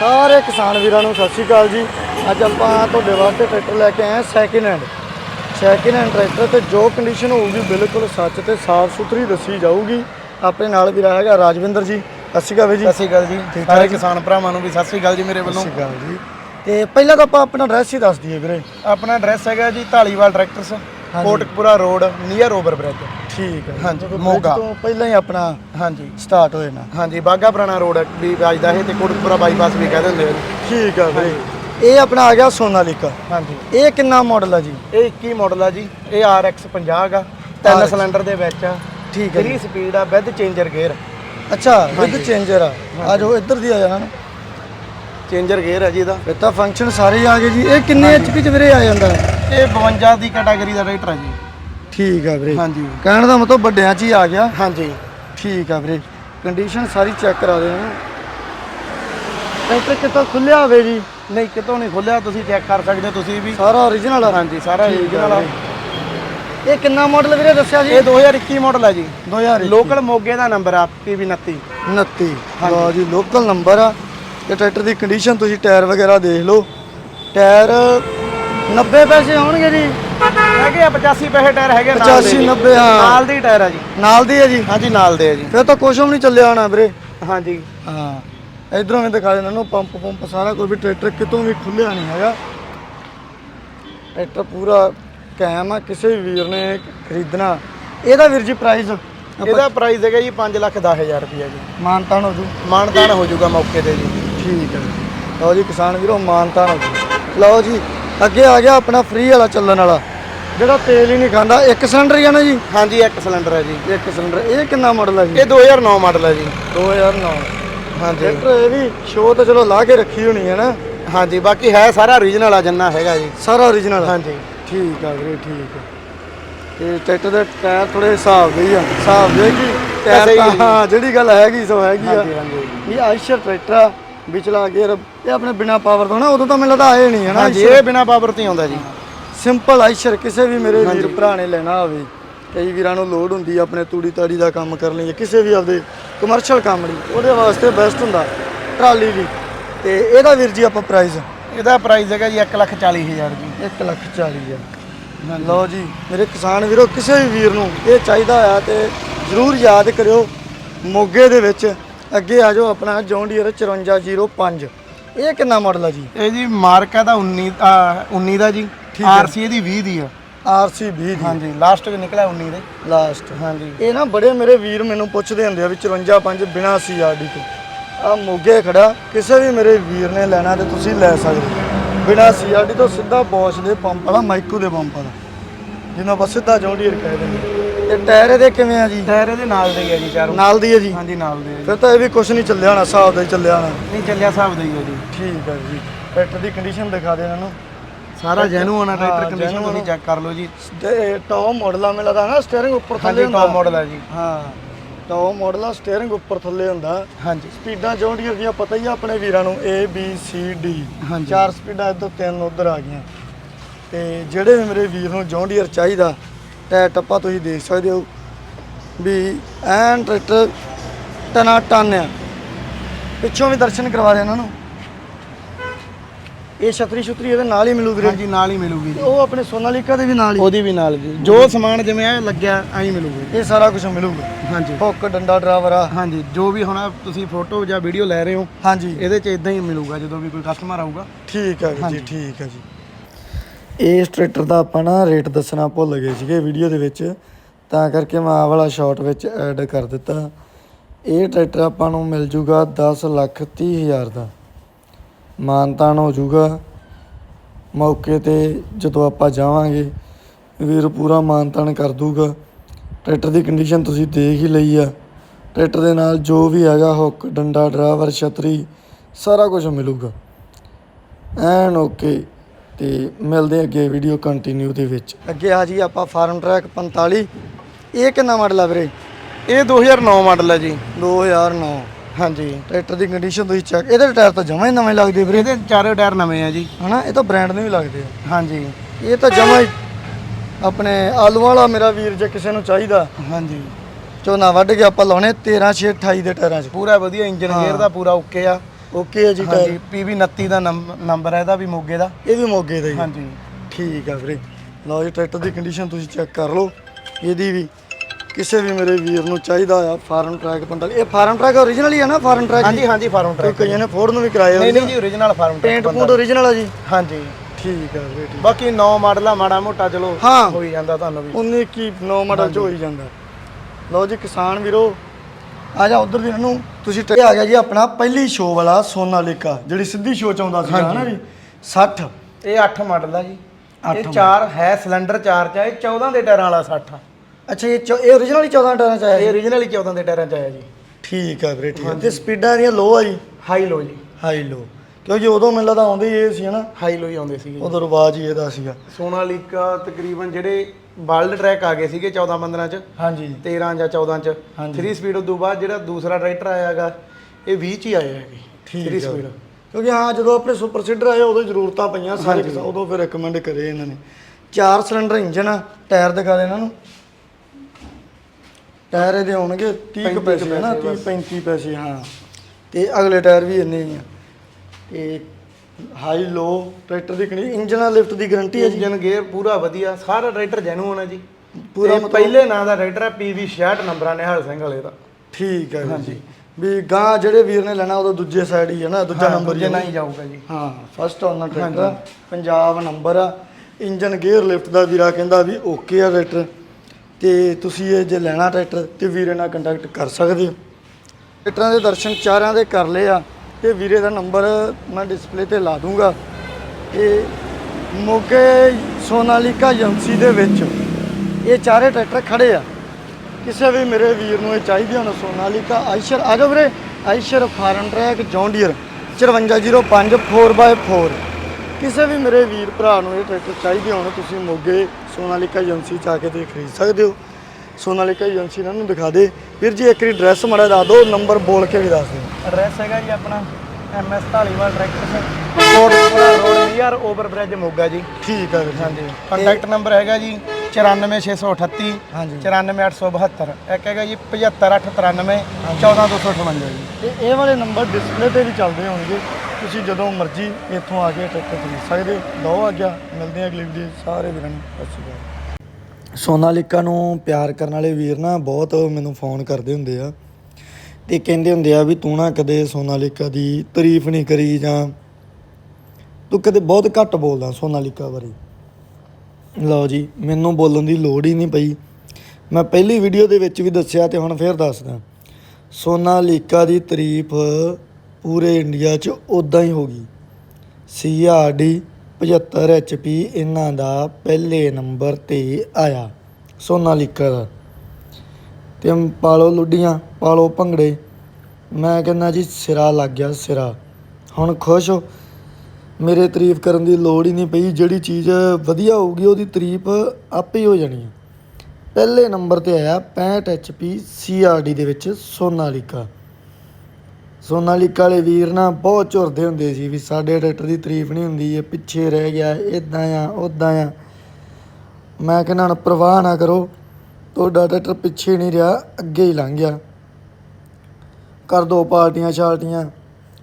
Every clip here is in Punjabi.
ਸਾਰੇ ਕਿਸਾਨ ਵੀਰਾਂ ਨੂੰ ਸਤਿ ਸ਼੍ਰੀ ਅਕਾਲ ਜੀ। ਅੱਜ ਆਪਾਂ ਤੁਹਾਡੇ ਵਾਸਤੇ ਟਰੈਕਟਰ ਲੈ ਕੇ ਆਏ ਹਾਂ second hand second hand tractor ਤੇ ਜੋ ਕੰਡੀਸ਼ਨ ਹੋਊਗੀ ਬਿਲਕੁਲ ਸੱਚ ਤੇ ਸਾਫ਼ ਸੁਥਰੀ ਦੱਸੀ ਜਾਊਗੀ। ਆਪਣੇ ਨਾਲ ਵੀਰਾ ਹੈਗਾ ਰਾਜਵਿੰਦਰ ਜੀ। ਸਤਿ ਸ਼੍ਰੀ ਅਕਾਲ ਜੀ। ਸਤਿ ਸ਼੍ਰੀ ਅਕਾਲ ਜੀ। ਸਾਰੇ? ਕਿਸਾਨ ਭਰਾਵਾਂ ਨੂੰ ਵੀ ਸਤਿ ਸ਼੍ਰੀ ਅਕਾਲ ਜੀ ਮੇਰੇ ਸਤਿ ਵੱਲੋਂ ਸ਼੍ਰੀ ਅਕਾਲ ਜੀ। ਤੇ ਪਹਿਲਾਂ ਤਾਂ ਆਪਾਂ ਆਪਣਾ ਐਡਰੈਸ ਹੀ ਦੱਸ ਦਈਏ ਵੀਰੇ। ਆਪਣਾ ਐਡਰੈਸ ਹੈਗਾ ਜੀ Dhaliwal tractors Kotkapura road near over bridge. ਠੀਕ ਹੈ ਹਾਂਜੀ, ਮੋਗਾ। ਤੋਂ ਪਹਿਲਾਂ ਹੀ ਆਪਣਾ ਹਾਂਜੀ। ਸਟਾਰਟ ਹੋਏ ਨਾ। ਹਾਂਜੀ ਬਾਗਾ ਪੁਰਾਣਾ ਰੋਡ ਵੀ ਵੱਜਦਾ ਇਹ ਤੇ ਕੋਟਕਪੁਰਾ ਬਾਈਪਾਸ ਵੀ ਕਹਿ ਦਿੰਦੇ ਆ ਜੀ। ਠੀਕ ਹੈ ਵੀਰੇ ਇਹ ਆਪਣਾ ਆ ਗਿਆ ਸੋਨਾਲੀਕਾ। ਹਾਂਜੀ। ਇਹ ਕਿੰਨਾ ਮਾਡਲ ਆ ਜੀ? ਇਹ 21 ਮਾਡਲ ਆ ਜੀ। ਇਹ RX 50 ਗਾ ਤਿੰਨ ਸਿਲੰਡਰ ਦੇ ਵਿੱਚ ਆ। ਠੀਕ ਹੈ 3 ਸਪੀਡ ਆ ਵਿਦ ਚੇਂਜਰ ਗੇਅਰ ਅੱਛਾ ਵਿਦ ਚੇਂਜਰ ਆ। ਆ ਜੋ ਇੱਧਰ ਦੀ ਆ ਜਾਣਾ ਨਾ। ਚੇਂਜਰ ਗੇਅਰ ਹੈ ਜੀ ਇਹਦਾ। ਫਿਰ ਤਾਂ ਫੰਕਸ਼ਨ ਸਾਰੇ ਹੀ ਆ ਗਏ ਜੀ। ਇਹ ਕਿੰਨੇ ਐਚਪੀ ਚ ਵੀਰੇ ਆ ਜਾਂਦਾ? ਇਹ 52 ਦੀ ਕੈਟਾਗਰੀ ਦਾ ਟਰੈਕਟਰ ਆ ਜੀ। ਠੀਕ ਆ ਵੀਰੇ। ਹਾਂਜੀ। ਕਹਿਣ ਦਾ ਮਤਲਬ ਵੱਡਿਆਂ ਚ ਹੀ ਆ ਗਿਆ। ਹਾਂਜੀ। ਠੀਕ ਆ ਵੀਰੇ। ਕੰਡੀਸ਼ਨ ਸਾਰੀ ਚੈੱਕ ਕਰਾ ਦੇ ਨਾ ਟਰੈਕਟਰ ਕਿਤੋਂ ਖੁੱਲਿਆ ਹੋਵੇ ਜੀ? ਨਹੀਂ ਕਿਤੋਂ ਨਹੀਂ ਖੁੱਲਿਆ ਤੁਸੀਂ ਚੈੱਕ ਕਰ ਸਕਦੇ ਹੋ ਤੁਸੀਂ ਵੀ। ਸਾਰਾ origignal ਆ। ਹਾਂਜੀ ਸਾਰਾ ਠੀਕ ਆ original ਆ। ਵੀਰੇ। ਇਹ ਕਿੰਨਾ ਮਾਡਲ ਵੀਰੇ ਦੱਸਿਆ ਜੀ? ਇਹ 2021 ਮਾਡਲ ਆ ਜੀ। 2000 ਲੋਕਲ ਮੋਗੇ ਦਾ ਨੰਬਰ ਆ PB 29 29 ਲਓ ਜੀ ਲੋਕਲ ਨੰਬਰ ਆ। ਤੇ ਟਰੈਕਟਰ ਦੀ ਕੰਡੀਸ਼ਨ ਤੁਸੀਂ ਟਾਇਰ ਵਗੈਰਾ ਦੇਖ ਲਓ। ਟਾਇਰ 90 ਪੈਸੇ ਆਉਣਗੇ ਜੀ। ਹੈਗੇ ਆ 85 ਪੈਸੇ ਟਾਇਰ ਹੈਗੇ ਨਾਲ ਦੇ 85, ਜੀ। 90 ਹਾਂ। ਨਾਲ ਦੇ ਹੀ ਟਾਇਰ ਆ ਜੀ। ਨਾਲ ਦੀ ਹੈ ਜੀ? ਹਾਂਜੀ ਨਾਲ ਦੇ ਆ ਜੀ। ਫਿਰ ਤਾਂ ਕੁਛ ਵੀ ਨਹੀਂ ਚੱਲਿਆ ਹੋਣਾ ਵੀਰੇ। ਹਾਂਜੀ। ਹਾਂ। ਇਧਰੋਂ ਵੀ ਦਿਖਾ ਦੇਣਾ ਨੂੰ ਪੰਪ ਪੰਪ ਸਾਰਾ ਕੁਝ ਵੀ ਟਰੈਕਟਰ ਕਿਤੋਂ ਵੀ ਖੁੱਲਿਆ ਨਹੀਂ ਹੈਗਾ। ਟਰੈਕਟਰ ਪੂਰਾ ਕਾਇਮ ਆ ਕਿਸੇ ਵੀ ਵੀਰ ਨੇ ਖਰੀਦਣਾ। ਇਹਦਾ ਵੀਰ ਜੀ ਪ੍ਰਾਈਸ ਇਹਦਾ ਪ੍ਰਾਈਸ ਹੈਗਾ ਜੀ 5 ਲੱਖ 10000 ਰੁਪਏ ਜੀ। ਮਾਨਤਾਨ ਹੋ ਜੂ। ਮਾਨਤਾਨ ਹੋ ਜਾਊਗਾ ਮੌਕੇ ਤੇ ਜੀ। ਠੀਕ ਹੈ। ਲਓ ਜੀ ਕਿਸਾਨ ਵੀਰੋ ਮਾਨਤਾਨ ਹੋ ਜੂ। ਲਓ ਜੀ ਅੱਗੇ ਆ ਗਿਆ ਆਪਣਾ ਫ੍ਰੀ ਵਾਲਾ ਚੱਲਣ ਵਾਲਾ। ਜਿਹੜਾ ਤੇਲ ਹੀ ਨਹੀਂ ਖਾਂਦਾ ਇੱਕ ਸਿਲੰਡਰ ਹੀ ਆ ਨਾ ਜੀ? ਹਾਂਜੀ ਇੱਕ ਸਿਲੰਡਰ ਹੈ ਜੀ। ਇੱਕ ਸਿਲੰਡਰ ਇਹ ਕਿੰਨਾ ਮਾਡਲ ਹੈ ਜੀ? ਇਹ 2009 ਮਾਡਲ ਹੈ ਜੀ। 2009 ਹਾਂਜੀ। ਟਰੈਕਟਰ ਇਹ ਵੀ ਸ਼ੋਅ ਤਾਂ ਚਲੋ ਲਾ ਕੇ ਰੱਖੀ ਹੋਣੀ ਹੈ ਨਾ। ਹਾਂਜੀ ਬਾਕੀ ਹੈ ਸਾਰਾ origignal ਆ ਜੰਨਾ ਹੈਗਾ ਜੀ। ਸਾਰਾ origignal ਹਾਂਜੀ। ਠੀਕ ਆ ਵੀਰੇ ਠੀਕ ਆ। ਤੇ ਟਰੈਕਟਰ ਦੇ ਟਾਇਰ ਥੋੜੇ ਹਿਸਾਬ ਦੇ ਹੀ ਆ। ਹਿਸਾਬ ਦੇ ਕੀ ਟਾਇਰ ਤਾਂ ਹੈ ਜਿਹੜੀ ਗੱਲ ਹੈਗੀ ਸੋ ਹੈਗੀ ਆ। ਹਾਂਜੀ ਹਾਂਜੀ। ਇਹ ਆਇਸ਼ਰ ਟਰੈਕਟਰ ਆ। ਵਿਚਲਾ ਗੇਅਰ ਇਹ ਆਪਣੇ ਬਿਨਾ ਪਾਵਰ ਤੋਂ ਨਾ ਉਦੋਂ ਤਾਂ ਮੈਨੂੰ ਲੱਗਦਾ ਆਏ ਨਹੀਂ ਹੈ ਨਾ ਹਾਂਜੀ ਇਹ ਬਿਨਾ ਪਾਵਰ ਤੇ ਹੀ ਆਉਂਦਾ ਜੀ। ਸਿੰਪਲ ਆਇਸ਼ਰ ਕਿਸੇ ਵੀ ਮੇਰੇ ਵੀਰ ਭਰਾ ਨੇ ਲੈਣਾ ਹੋਵੇ ਕਈ ਵੀਰਾਂ ਨੂੰ ਲੋਡ ਹੁੰਦੀ ਆ ਆਪਣੇ ਤੂੜੀ ਤਾੜੀ ਦਾ ਕੰਮ ਕਰਨ ਲਈ ਜਾਂ ਕਿਸੇ ਵੀ ਆਪਦੇ ਕਮਰਸ਼ੀਅਲ ਕੰਮ ਲਈ ਉਹਦੇ ਵਾਸਤੇ ਬੈਸਟ ਹੁੰਦਾ ਟਰਾਲੀ ਵੀ। ਤੇ ਇਹਦਾ ਵੀਰ ਜੀ ਆਪਾਂ ਪ੍ਰਾਈਸ ਇਹਦਾ ਪ੍ਰਾਈਸ ਹੈਗਾ ਜੀ 140000 ਜੀ। 1 ਲੱਖ 40 ਹਜ਼ਾਰ। ਲਓ ਜੀ ਮੇਰੇ ਕਿਸਾਨ ਵੀਰੋ ਕਿਸੇ ਵੀ ਵੀਰ ਨੂੰ ਇਹ ਚਾਹੀਦਾ ਆ ਤੇ ਜ਼ਰੂਰ ਯਾਦ ਕਰਿਓ ਮੋਗੇ ਦੇ ਵਿੱਚ ਅੱਗੇ ਆ ਜਾਓ ਆਪਣਾ ਜੌਨ ਡੀਅਰ 5405 ਇਹ ਕਿੰਨਾ ਮਾਡਲ ਆ ਜੀ? ਇਹ ਜੀ ਮਾਰਕ ਹੈ ਦਾ 19 ਆ, 19 ਦਾ ਜੀ। ਆਰਸੀ ਇਹਦੀ 20 ਦੀ ਆ। RC 20 ਦੀ। ਹਾਂਜੀ ਲਾਸਟ ਚ ਨਿਕਲਿਆ 19 ਦੇ। ਲਾਸਟ ਹਾਂਜੀ। ਇਹ ਨਾ ਬੜੇ ਮੇਰੇ ਵੀਰ ਮੈਨੂੰ ਪੁੱਛਦੇ ਹੁੰਦੇ ਆ ਵੀ 54 ਬਿਨਾ ਸੀਆਰਡੀ ਤੋਂ। ਆ ਮੋਗੇ ਖੜਾ ਕਿਸੇ ਵੀ ਮੇਰੇ ਵੀਰ ਨੇ ਲੈਣਾ ਤੇ ਤੁਸੀਂ ਲੈ ਸਕਦੇ ਬਿਨਾ ਸੀਆਰਡੀ ਤੋਂ ਸਿੱਧਾ ਬੋਸ਼ ਦੇ ਪੰਪ ਵਾਲਾ ਮਾਈਕੋ ਦੇ ਪੰਪ ਵਾਲਾ। ਜਿਹਨੂੰ ਆਪਾਂ ਸਿੱਧਾ ਜੌਂਡੀਅਰ ਕਹਿ ਦਿੰਦੇ ਹਾਂ। ਤੇ ਟਾਇਰ ਇਹਦੇ ਕਿਵੇਂ ਆ ਜੀ? ਟਾਇਰ ਇਹਦੇ ਨਾਲ ਦੇ ਹੀ ਆ ਜੀ ਚਾਰੋਂ। ਨਾਲ ਦੀ ਹੈ ਜੀ? ਹਾਂਜੀ ਨਾਲ ਦੇ ਆ ਜੀ। ਫਿਰ ਤਾਂ ਇਹ ਵੀ ਕੁਝ ਨਹੀਂ ਚੱਲਿਆ ਹੋਣਾ ਹਿਸਾਬ ਦਾ ਹੀ ਚੱਲਿਆ ਹੋਣਾ। ਨਹੀਂ ਚੱਲਿਆ ਹਿਸਾਬ ਦਾ ਹੀ ਆ ਜੀ। ਠੀਕ ਹੈ ਜੀ। ਟਰੈਕਟਰ ਦੀ ਕੰਡੀਸ਼ਨ ਦਿਖਾ ਦੇ ਇਹਨਾਂ ਨੂੰ। ਸਾਰਾ ਜੈਨੂਅਨ ਆ ਟਰੈਕਟਰ ਕੰਡੀਸ਼ਨ ਤੁਸੀਂ ਚੈੱਕ ਕਰ ਲਓ ਜੀ। ਤੇ ਟੌਪ ਮਾਡਲ ਆ ਮੈਨੂੰ ਲੱਗਦਾ ਨਾ ਸਟੀਅਰਿੰਗ ਉੱਪਰ ਥੱਲੇ ਹਾਂਜੀ ਹੁੰਦਾ। ਟੌਪ ਮਾਡਲ ਆ ਜੀ। ਹਾਂ ਟੌਪ ਮਾਡਲ ਆ ਸਟੀਅਰਿੰਗ ਉੱਪਰ ਥੱਲੇ ਹੁੰਦਾ। ਹਾਂਜੀ। ਸਪੀਡਾਂ ਜੌਂਡੀਅਰ ਦੀਆਂ ਪਤਾ ਹੀ ਆ ਆਪਣੇ ਵੀਰਾਂ ਨੂੰ A B C D ਹਾਂਜੀ। ਚਾਰ ਸਪੀਡਾਂ ਇੱਧਰ ਤਿੰਨ ਉੱਧਰ ਆ ਗਈਆਂ। ਤੇ ਜਿਹੜੇ ਵੀ ਮੇਰੇ ਵੀਰ ਨੂੰ ਜੌਂਡੀਅਰ ਚਾਹੀਦਾ ਟਾਇਰ ਟੱਪਾ ਤੁਸੀਂ ਦੇਖ ਸਕਦੇ ਹੋ ਵੀ ਐਨ ਟਰੈਕਟਰ ਟਨਾ ਟਨ ਆ। ਪਿੱਛੋਂ ਵੀ ਦਰਸ਼ਨ ਕਰਵਾ ਦੇ ਇਹਨਾਂ ਨੂੰ। ਇਹ ਛਤਰੀ ਛੁਤਰੀ ਇਹਦੇ ਨਾਲ ਹੀ ਮਿਲੂ ਵੀਰੇ। ਹਾਂਜੀ ਨਾਲ ਹੀ ਮਿਲੂਗੀ। ਜੀ ਉਹ ਆਪਣੇ ਸੋਨਾਲੀਕਾ ਦੇ ਵੀ ਨਾਲ ਹੀ। ਉਹਦੀ ਵੀ ਨਾਲ ਜੀ। ਜੋ ਸਮਾਨ ਜਿਵੇਂ ਆ ਲੱਗਿਆ ਐਂ ਮਿਲੂਗਾ। ਇਹ ਸਾਰਾ ਕੁਝ ਮਿਲੂਗਾ। ਹਾਂਜੀ। ਹੁੱਕ ਡੰਡਾ ਡਰਾਈਵਰ ਆ ਹਾਂਜੀ ਜੋ ਵੀ ਹੁਣ ਤੁਸੀਂ ਫੋਟੋ ਜਾਂ ਵੀਡੀਓ ਲੈ ਰਹੇ ਹੋ ਹਾਂਜੀ। ਇਹਦੇ ਚ ਇਦਾਂ ਹੀ ਮਿਲੂਗਾ ਜਦੋਂ ਵੀ ਕੋਈ ਕਸਟਮਰ ਆਊਗਾ। ਠੀਕ ਹੈ ਜੀ ਠੀਕ ਹੈ ਜੀ। ਇਸ ਟਰੈਕਟਰ ਦਾ ਆਪਾਂ ਨਾ ਰੇਟ ਦੱਸਣਾ ਭੁੱਲ ਗਏ ਸੀਗੇ ਵੀਡੀਓ ਦੇ ਵਿੱਚ, ਤਾਂ ਕਰਕੇ ਮੈਂ ਆਹ ਵਾਲਾ ਸ਼ਾਰਟ ਵਿੱਚ ਐਡ ਕਰ ਦਿੱਤਾ। ਇਹ ਟਰੈਕਟਰ ਆਪਾਂ ਨੂੰ ਮਿਲ ਜੂਗਾ 10 ਲੱਖ 30 ਹਜ਼ਾਰ ਦਾ। ਮਾਨਤਾਨ ਹੋ ਜੂਗਾ। ਮੌਕੇ ਤੇ ਜਦੋਂ ਆਪਾਂ ਜਾਵਾਂਗੇ, ਵੀਰ ਪੂਰਾ ਮਾਨਤਾਨ ਕਰ ਦੂਗਾ। ਟਰੈਕਟਰ ਦੀ ਕੰਡੀਸ਼ਨ ਤੁਸੀਂ ਦੇਖ ਹੀ ਲਈ ਆ। ਟਰੈਕਟਰ ਦੇ ਨਾਲ ਜੋ ਵੀ ਹੈਗਾ ਹੁੱਕ ਡੰਡਾ ਡਰਾਵਰ ਛਤਰੀ, ਸਾਰਾ ਕੁਝ ਮਿਲੂਗਾ। ਐਨ ਓਕੇ ਤੇ ਮਿਲਦੇ ਅੱਗੇ ਵੀਡੀਓ ਕੰਟੀਨਿਊ ਦੇ ਵਿੱਚ। ਅੱਗੇ ਆ ਜੀ ਆਪਾਂ ਫਾਰਮ ਟਰੈਕ 45 ਇਹ ਕਿੰਨਾ ਮਾਡਲ ਆ ਵੀਰੇ? ਇਹ 2009 ਮਾਡਲ ਹੈ ਜੀ। 2009 ਹਾਂਜੀ ਟਰੈਕਟਰ ਦੀ ਕੰਡੀਸ਼ਨ ਤੁਸੀਂ ਚੈੱਕ ਇਹਦੇ ਟਾਇਰ ਤਾਂ ਜਮਾ ਹੀ ਨਵੇਂ ਲੱਗਦੇ ਵੀਰੇ। ਇਹਦੇ ਚਾਰੇ ਟਾਇਰ ਨਵੇਂ ਆ ਜੀ। ਹਨਾ ਇਹ ਤਾਂ ਬ੍ਰਾਂਡ ਦੇ ਵੀ ਲੱਗਦੇ ਆ। ਹਾਂਜੀ। ਇਹ ਤਾਂ ਜਮਾ ਹੀ ਆਪਣੇ ਆਲੂ ਵਾਲਾ ਮੇਰਾ ਵੀਰ ਜੇ ਕਿਸੇ ਨੂੰ ਚਾਹੀਦਾ। ਹਾਂਜੀ। ਝੋਨਾ ਵੱਢ ਕੇ ਆਪਾਂ ਲਾਉਣੇ 13 6 28 ਦੇ ਟਾਇਰਾਂ 'ਚ। ਪੂਰਾ ਵਧੀਆ ਇੰਜਨ ਗੇਅਰ ਦਾ ਪੂਰਾ ਓਕੇ ਆ। ਓਕੇ ਹੈ ਜੀ ਹਾਂਜੀ PV 29 ਦਾ ਨੰਬ- ਨੰਬਰ ਹੈ ਇਹਦਾ ਵੀ ਮੋਗੇ ਦਾ। ਇਹ ਵੀ ਮੋਗੇ ਦਾ ਹੀ ਹਾਂਜੀ। ਠੀਕ ਆ ਵੀਰੇ। ਲਓ ਜੀ ਟਰੈਕਟਰ ਦੀ ਕੰਡੀਸ਼ਨ ਤੁਸੀਂ ਚੈੱਕ ਕਰ ਲਓ। ਇਹਦੀ ਵੀ ਕਿਸੇ ਵੀ ਮੇਰੇ ਵੀਰ ਨੂੰ ਚਾਹੀਦਾ ਆ ਫਾਰਮ ਟਰੈਕ 45 ਇਹ ਫਾਰਮ ਟਰੈਕ ਓਰੀਜਨਲ ਹੀ ਆ ਨਾ ਫਾਰਮ ਟਰੈਕ ਹਾਂਜੀ ਹਾਂਜੀ ਫਾਰਮ ਟਰੈਕ ਕਈਆਂ ਨੇ ਫੋਰਡ ਨੂੰ ਵੀ ਕਰਾਇਆ ਨਹੀਂ ਨਹੀਂ ਜੀ origignal ਫਾਰਮ ਪੇਂਟ ਪੂੰਟ ਓਰੀਜਨਲ ਆ ਜੀ? ਹਾਂਜੀ। ਠੀਕ ਆ ਵੀਰੇ ਠੀਕ। ਬਾਕੀ 9 ਮਾਡਲ ਆ ਮਾੜਾ ਮੋਟਾ ਚਲੋ ਹਾਂ। ਹੋ ਹੀ ਜਾਂਦਾ ਤੁਹਾਨੂੰ ਵੀ। 19 ਕੀ 9 ਮਾਡਲ ਚ ਹੋ ਹੀ ਜਾਂਦਾ। ਲਓ ਜੀ ਕਿਸਾਨ ਵੀਰੋ ਆ ਜਾ ਉਧਰ ਦੀ ਨੂੰ ਤੁਸੀਂ ਟਰੈਕ ਆ ਗਿਆ ਜੀ ਆਪਣਾ ਪਹਿਲੀ ਸ਼ੋਅ ਵਾਲਾ ਸੋਨਾਲੀਕਾ ਜਿਹੜੀ ਸਿੱਧੀ ਸ਼ੋਅ ਚ ਆਉਂਦਾ ਸੀਗਾ ਹਨਾ ਜੀ? 60 ਇਹ 8 ਮਾਡਲ ਆ ਜੀ। ਇਹ 4 ਹੈ ਸਿਲੰਡਰ 4 ਚ ਆ ਇਹ 14 ਦੇ ਟਾਇਰਾਂ ਵਾਲਾ 60 ਆ। ਅੱਛਾ ਇਹ ਚੌ- ਇਹ ਓਰੀਜਨਲ ਹੀ 14 ਟਾਇਰਾਂ ਚ ਆਇਆ ਇਹ ਜੀ? origignal ਹੀ 14 ਦੇ ਟਾਇਰਾਂ ਚ ਆਇਆ ਜੀ। ਠੀਕ ਆ ਵੀਰੇ ਠੀਕ ਆ। ਤੇ ਸਪੀਡਾਂ ਦੀਆਂ ਲੋ ਆ ਜੀ? ਹਾਈ ਲੋ ਜੀ। ਹਾਈ ਲੋ ਕਿਉਂਕਿ ਉਦੋਂ ਮੈਨੂੰ ਲੱਗਦਾ ਆਉਂਦੇ ਹੀ ਇਹ ਸੀ ਹਨਾ? ਹਾਈ ਲੋ ਹੀ ਆਉਂਦੇ ਸੀਗੇ ਉਦੋਂ ਰਿਵਾਜ ਹੀ ਇਹਦਾ ਸੀਗਾ। ਸੋਨਾਲੀਕਾ ਤਕਰੀਬਨ ਜਿਹੜੇ ਵਰਲਡ ਟਰੈਕ ਆ ਗਏ ਸੀਗੇ 14 15 ਚ ਹਾਂਜੀ। 13 ਜਾਂ 14 ਚ। ਹਾਂਜੀ। 3 ਸਪੀਡ ਤੋਂ ਬਾਅਦ ਜਿਹੜਾ ਦੂਸਰਾ ਟਰੈਕਟਰ ਆਇਆਗਾ ਇਹ 20 ਚ ਹੀ ਆਇਆ ਹੈਗੇ। ਠੀਕ 3 ਆ। ਸਪੀਡ ਕਿਉਂਕਿ ਹਾਂ ਜਦੋਂ ਆਪਣੇ ਸੁਪਰ ਸੀਡਰ ਆਏ ਉਦੋਂ ਜ਼ਰੂਰਤਾਂ ਪਈਆਂ ਸਾਰੇ ਉਦੋਂ ਫਿਰ ਰეკਮੈਂਡ ਕਰੇ ਇਹਨਾਂ ਨੇ। ਚਾਰ ਸਿਲੰਡਰ ਇੰਜਨ ਆ ਟਾਇਰ ਦਿਖਾ ਦੇ ਇਹਨਾਂ ਨੂੰ। ਟਾਇਰ ਇਹਦੇ ਹੋਣਗੇ 30 ਕੁ 35 ਪੈਸੇ ਨਾ 30 ਪੈਸੇ 35 ਪੈਸੇ ਹਾਂ। ਤੇ ਅਗਲੇ ਟਾਇਰ ਵੀ ਇੰਨੇ ਹੀ ਆ। ਤੇ ਹਾਈ ਲੋ ਟਰੈਕਟਰ ਦੀ ਕੰਡੀ ਇੰਜਨ ਲਿਫਟ ਦੀ ਗਾਰੰਟੀ ਹੈ ਜੀ। ਇੰਜਨ ਗੇਅਰ ਪੂਰਾ ਵਧੀਆ ਸਾਰਾ ਟਰੈਕਟਰ ਜੈਨੂਨ ਹੈ ਜੀ। ਪੂਰਾ ਮਤਲਬ- ਪਹਿਲੇ ਨਾਂ ਦਾ ਟਰੈਕਟਰ ਹੈ PV 66 ਨੰਬਰਾਂ ਨਿਹਾਲ ਸਿੰਘ ਵਾਲੇ ਦਾ। ਠੀਕ ਹੈ ਜੀ। ਵੀ ਗਾਂ ਜਿਹੜੇ ਵੀਰ ਨੇ ਲੈਣਾ ਉਹਦਾ ਦੂਜੇ ਸਾਈਡ ਹੀ ਹੈ ਨਾ ਦੂਜਾ ਨੰਬਰ ਹੀ ਦੂਜੇ ਹੈ ਨਾਲ ਹੀ ਜਾਊਗਾ ਜੀ। ਹਾਂ first owner tractor Punjab number ਆ। ਇੰਜਨ ਗੇਅਰ ਲਿਫਟ ਦਾ ਵੀਰਾ ਕਹਿੰਦਾ ਵੀ ਓਕੇ ਆ ਟਰੈਕਟਰ ਤੇ ਤੁਸੀਂ ਇਹ ਜੇ ਲੈਣਾ ਟਰੈਕਟਰ ਤੇ ਵੀਰੇ ਨਾਲ ਕੰਟੈਕਟ ਕਰ ਸਕਦੇ ਹੋ। ਟਰੈਕਟਰਾਂ ਦੇ ਦਰਸ਼ਨ ਚਾਰਾਂ ਦੇ ਕਰ ਲਏ ਆ। ਤੇ ਵੀਰੇ ਦਾ ਨੰਬਰ ਮੈਂ ਡਿਸਪਲੇ ਤੇ ਲਾ ਦੂੰਗਾ। ਤੇ ਮੋਗੇ ਸੋਨਾਲੀਕਾ ਏਜੰਸੀ ਦੇ ਵਿੱਚ ਇਹ ਚਾਰੇ ਟਰੈਕਟਰ ਖੜੇ ਆ। ਕਿਸੇ ਵੀ ਮੇਰੇ ਵੀਰ ਨੂੰ ਇਹ ਚਾਹੀਦੇ ਹੋਣ ਸੋਨਾਲੀਕਾ ਆਈਸ਼ਰ ਆ ਜਾਓ ਵੀਰੇ। Eicher Farmtrac John Deere 5405 4x4 ਕਿਸੇ ਵੀ ਮੇਰੇ ਵੀਰ ਭਰਾ ਨੂੰ ਇਹ ਟਰੈਕਟਰ ਚਾਹੀਦੇ ਹੋਣ, ਤੁਸੀਂ ਮੋਗੇ ਸੋਨਾਲੀਕਾ ਏਜੰਸੀ ਚ ਆ ਕੇ ਤੁਸੀਂ ਖਰੀਦ ਸਕਦੇ ਹੋ। ਸੋਨਾਲੀਕਾ ਏਜੰਸੀ ਇਹਨਾਂ ਨੂੰ ਦਿਖਾ ਦੇ। ਵੀਰ ਜੀ ਇੱਕ ਵਾਰੀ ਐਡਰੈਸ ਮਾੜਾ ਦੱਸ ਦਿਓ ਨੰਬਰ ਬੋਲ ਕੇ ਵੀ ਦੱਸ ਦਿਓ। ਐਡਰੈਸ ਹੈਗਾ ਜੀ ਆਪਣਾ MS Dhaliwal tractor Kotpura road near over bridge Moga ਜੀ। ਠੀਕ ਹੈ ਵੀਰ ਜੀ। ਹਾਂਜੀ। ਕੰਟੈਕਟ ਨੰਬਰ ਹੈਗਾ ਜੀ 94638 ਹਾਂਜੀ। 94872 ਇੱਕ ਹੈਗਾ ਜੀ 75893 14258 ਜੀ। ਤੇ ਇਹ ਵਾਲੇ ਨੰਬਰ ਡਿਸਪਲੇ ਤੇ ਵੀ ਚੱਲਦੇ ਹੋਣਗੇ। ਤੁਸੀਂ ਜਦੋਂ ਮਰਜ਼ੀ ਇੱਥੋਂ ਆ ਕੇ ਟਰੈਕਟਰ ਖਰੀਦ ਸਕਦੇ ਹੋ। ਲਓ ਆ ਗਿਆ ਮਿਲਦੇ ਆ ਅਗਲੀ ਵੀਡੀਓ। ਸਾਰੇ ਵੀਰਾਂ ਨੂੰ ਸਤਿ ਸ਼੍ਰੀ ਅਕਾਲ। ਸੋਨਾਲੀਕਾ ਨੂੰ ਪਿਆਰ ਕਰਨ ਵਾਲੇ ਵੀਰ ਨਾ ਬਹੁਤ ਮੈਨੂੰ ਫੋਨ ਕਰਦੇ ਹੁੰਦੇ ਆ ਤੇ ਕਹਿੰਦੇ ਹੁੰਦੇ ਆ ਵੀ ਤੂੰ ਨਾ ਕਦੇ ਸੋਨਾਲੀਕਾ ਦੀ ਤਾਰੀਫ ਨਹੀਂ ਕਰੀ ਜਾਂ ਤੂੰ ਕਦੇ ਬਹੁਤ ਘੱਟ ਬੋਲਦਾ ਸੋਨਾਲੀਕਾ ਬਾਰੇ। ਲਓ ਜੀ, ਮੈਨੂੰ ਬੋਲਣ ਦੀ ਲੋੜ ਹੀ ਨਹੀਂ ਪਈ। ਮੈਂ ਪਹਿਲੀ ਵੀਡੀਓ ਦੇ ਵਿੱਚ ਵੀ ਦੱਸਿਆ ਤੇ ਹੁਣ ਫੇਰ ਦੱਸਦਾ। ਸੋਨਾਲੀਕਾ ਦੀ ਤਾਰੀਫ ਪੂਰੇ ਇੰਡੀਆ 'ਚ ਉਦਾਂ ਹੀ ਹੋ ਗਈ। ਸੀਆਰਡੀ 75 ਐਚਪੀ ਇਹਨਾਂ ਦਾ ਪਹਿਲੇ ਨੰਬਰ ਤੇ ਆਇਆ। ਸੋਨਾਲੀਕਾ ਦਾ ਤੇ ਪਾਲੋ ਲੁੱਡੀਆਂ, ਪਾਲੋ ਭੰਗੜੇ। ਮੈਂ ਕਹਿੰਦਾ ਜੀ, ਸਿਰਾ ਲੱਗ ਗਿਆ ਸਿਰਾ। ਹੁਣ ਖੁਸ਼ ਹੋ। ਮੇਰੇ ਤਾਰੀਫ ਕਰਨ ਦੀ ਲੋੜ ਹੀ ਨਹੀਂ ਪਈ। ਜਿਹੜੀ ਚੀਜ਼ ਵਧੀਆ ਹੋਊਗੀ, ਉਹਦੀ ਤਾਰੀਫ ਆਪੇ ਹੀ ਹੋ ਜਾਣੀ ਹੈ। ਪਹਿਲੇ ਨੰਬਰ ਤੇ ਆਇਆ 65 HP CRD ਦੇ ਵਿੱਚ ਸੋਨਾਲੀਕਾ ਸੋਨਾਲੀਕਾ ਵਾਲੇ ਵੀਰ ਨਾ ਬਹੁਤ ਝੁਰਦੇ ਹੁੰਦੇ ਸੀ ਵੀ ਸਾਡੇ ਟਰੈਕਟਰ ਦੀ ਤਾਰੀਫ ਨਹੀਂ ਹੁੰਦੀ, ਇਹ ਪਿੱਛੇ ਰਹਿ ਗਿਆ ਇਦਾਂ ਆ ਉਦਾਂ ਆ। ਮੈਂ ਕਹਿੰਦਾ, ਹੁਣ ਪ੍ਰਵਾਹ ਨਾ ਕਰੋ, ਤੁਹਾਡਾ ਟਰੈਕਟਰ ਪਿੱਛੇ ਨਹੀਂ ਰਿਹਾ, ਅੱਗੇ ਹੀ ਲੰਘ ਗਿਆ। ਕਰ ਦੋ ਪਾਰਟੀਆਂ ਛਾਲਟੀਆਂ,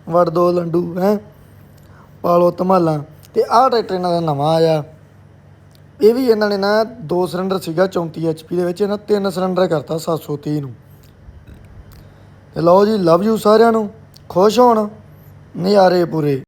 ਵੜ ਦੋ ਲੰਡੂ, ਹੈ, ਪਾਲੋ ਧਮਾਲਾਂ। ਤੇ ਆਹ ਟਰੈਕਟਰ ਇਹਨਾਂ ਦਾ ਨਵਾਂ ਆਇਆ। ਇਹ ਵੀ ਇਹਨਾਂ ਨੇ ਨਾ ਦੋ ਸਿਲੰਡਰ ਸੀਗਾ 34 ਐਚਪੀ ਦੇ ਵਿੱਚ, ਇਹਨਾਂ ਤਿੰਨ ਸਿਲੰਡਰ ਕਰਤਾ 730 ਨੂੰ। ਤੇ ਲਓ ਜੀ ਲਵ ਯੂ ਸਾਰਿਆਂ ਨੂੰ। ਖੁਸ਼ ਹੋਣ। ਨਜ਼ਾਰੇ ਪੂਰੇ।